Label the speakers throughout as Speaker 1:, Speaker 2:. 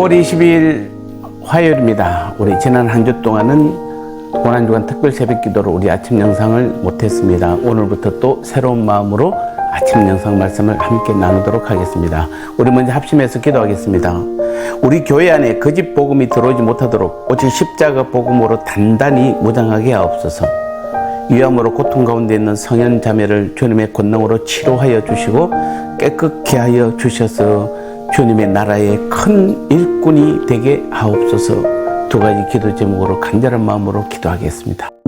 Speaker 1: 4월 22일 화요일입니다. 우리 지난 한 주 동안은 고난주간 특별 새벽 기도로 우리 아침 영상을 못했습니다. 오늘부터 또 새로운 마음으로 아침 영상 말씀을 함께 나누도록 하겠습니다. 우리 먼저 합심해서 기도하겠습니다. 우리 교회 안에 거짓 복음이 들어오지 못하도록 오직 십자가 복음으로 단단히 무장하게 하옵소서. 위암으로 고통 가운데 있는 성현 자매를 주님의 권능으로 치료하여 주시고 깨끗게 하여 주셔서 주님의 나라의 큰일 꾼이 되게 하옵소서 두 가지 기도 제목으로 간절한 마음으로 기도하겠습니다.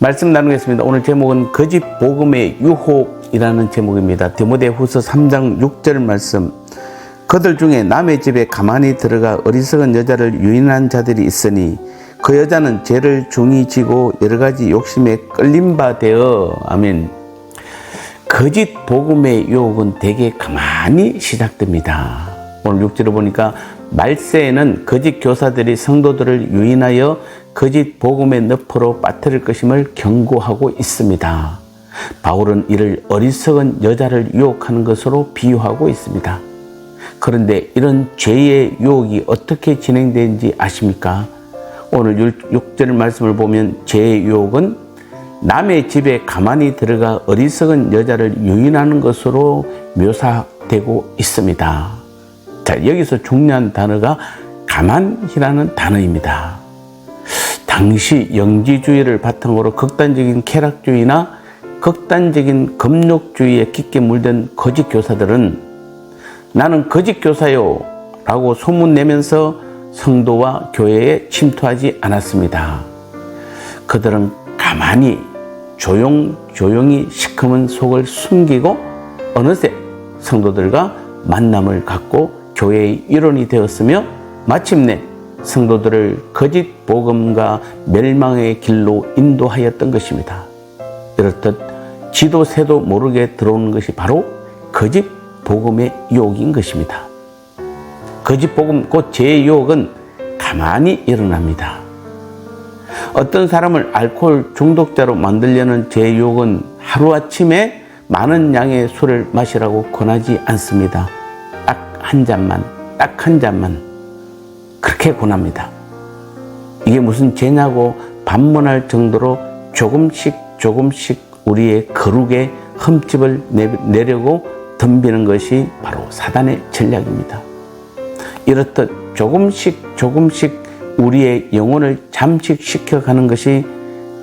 Speaker 1: 말씀 나누겠습니다. 오늘 제목은 거짓 복음의 유혹이라는 제목입니다. 디모데 후서 3장 6절 말씀. 그들 중에 남의 집에 가만히 들어가 어리석은 여자를 유인한 자들이 있으니 그 여자는 죄를 중히 지고 여러 가지 욕심에 끌린 바 되어 아멘. 거짓 복음의 유혹은 되게 가만히 시작됩니다. 오늘 6절을 보니까 말세에는 거짓 교사들이 성도들을 유인하여 거짓 복음의 늪으로 빠뜨릴 것임을 경고하고 있습니다. 바울은 이를 어리석은 여자를 유혹하는 것으로 비유하고 있습니다. 그런데 이런 죄의 유혹이 어떻게 진행되는지 아십니까? 오늘 6절 말씀을 보면 죄의 유혹은 남의 집에 가만히 들어가 어리석은 여자를 유인하는 것으로 묘사되고 있습니다. 자, 여기서 중요한 단어가 가만이라는 단어입니다. 당시 영지주의를 바탕으로 극단적인 쾌락주의나 극단적인 금욕주의에 깊게 물든 거짓 교사들은 나는 거짓 교사요 라고 소문내면서 성도와 교회에 침투하지 않았습니다. 그들은 가만히 조용 조용히 시커먼 속을 숨기고 어느새 성도들과 만남을 갖고 교회의 일원이 되었으며 마침내 성도들을 거짓 복음과 멸망의 길로 인도하였던 것입니다. 이렇듯 지도 새도 모르게 들어오는 것이 바로 거짓 복음의 유혹인 것입니다. 거짓 복음 곧 죄의 유혹은 가만히 일어납니다. 어떤 사람을 알코올 중독자로 만들려는 죄의 유혹은 하루아침에 많은 양의 술을 마시라고 권하지 않습니다. 딱 한 잔만, 딱 한 잔만. 그렇게 권합니다. 이게 무슨 죄냐고 반문할 정도로 조금씩 조금씩 우리의 거룩의 흠집을 내려고 덤비는 것이 바로 사단의 전략입니다. 이렇듯 조금씩 조금씩 우리의 영혼을 잠식시켜 가는 것이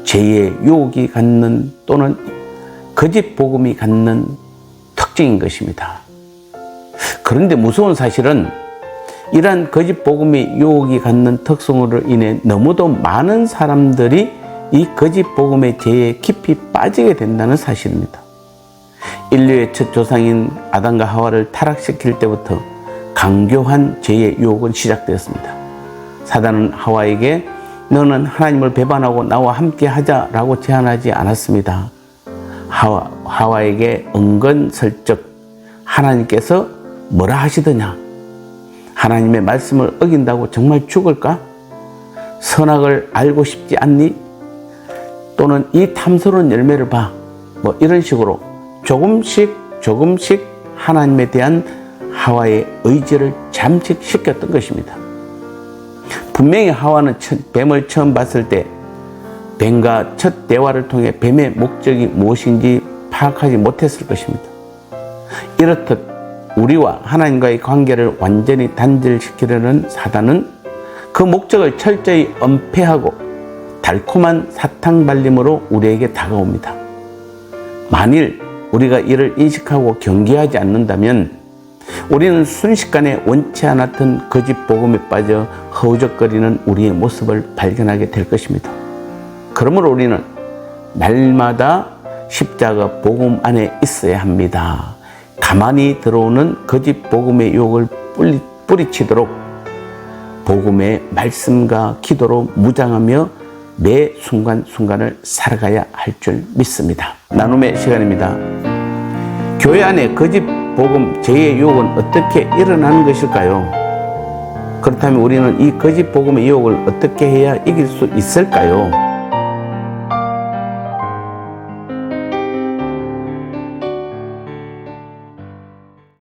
Speaker 1: 죄의 유혹이 갖는 또는 거짓 복음이 갖는 특징인 것입니다. 그런데 무서운 사실은 이러한 거짓 복음의 유혹이 갖는 특성으로 인해 너무도 많은 사람들이 이 거짓 복음의 죄에 깊이 빠지게 된다는 사실입니다. 인류의 첫 조상인 아담과 하와를 타락시킬 때부터 강교한 죄의 유혹은 시작되었습니다. 사단은 하와에게 너는 하나님을 배반하고 나와 함께 하자라고 제안하지 않았습니다. 하와, 하와에게 은근슬쩍 하나님께서 뭐라 하시더냐? 하나님의 말씀을 어긴다고 정말 죽을까? 선악을 알고 싶지 않니? 또는 이 탐스러운 열매를 봐. 뭐 이런 식으로 조금씩 조금씩 하나님에 대한 하와의 의지를 잠식시켰던 것입니다. 분명히 하와는 뱀을 처음 봤을 때 뱀과 첫 대화를 통해 뱀의 목적이 무엇인지 파악하지 못했을 것입니다. 이렇듯 우리와 하나님과의 관계를 완전히 단절시키려는 사단은 그 목적을 철저히 은폐하고 달콤한 사탕 발림으로 우리에게 다가옵니다. 만일 우리가 이를 인식하고 경계하지 않는다면 우리는 순식간에 원치 않았던 거짓 복음에 빠져 허우적거리는 우리의 모습을 발견하게 될 것입니다. 그러므로 우리는 날마다 십자가 복음 안에 있어야 합니다. 가만히 들어오는 거짓 복음의 유혹을 뿌리, 뿌리치도록 복음의 말씀과 기도로 무장하며 매 순간순간을 살아가야 할 줄 믿습니다. 나눔의 시간입니다. 교회 안에 거짓 복음 제의 유혹은 어떻게 일어나는 것일까요? 그렇다면 우리는 이 거짓 복음의 유혹을 어떻게 해야 이길 수 있을까요?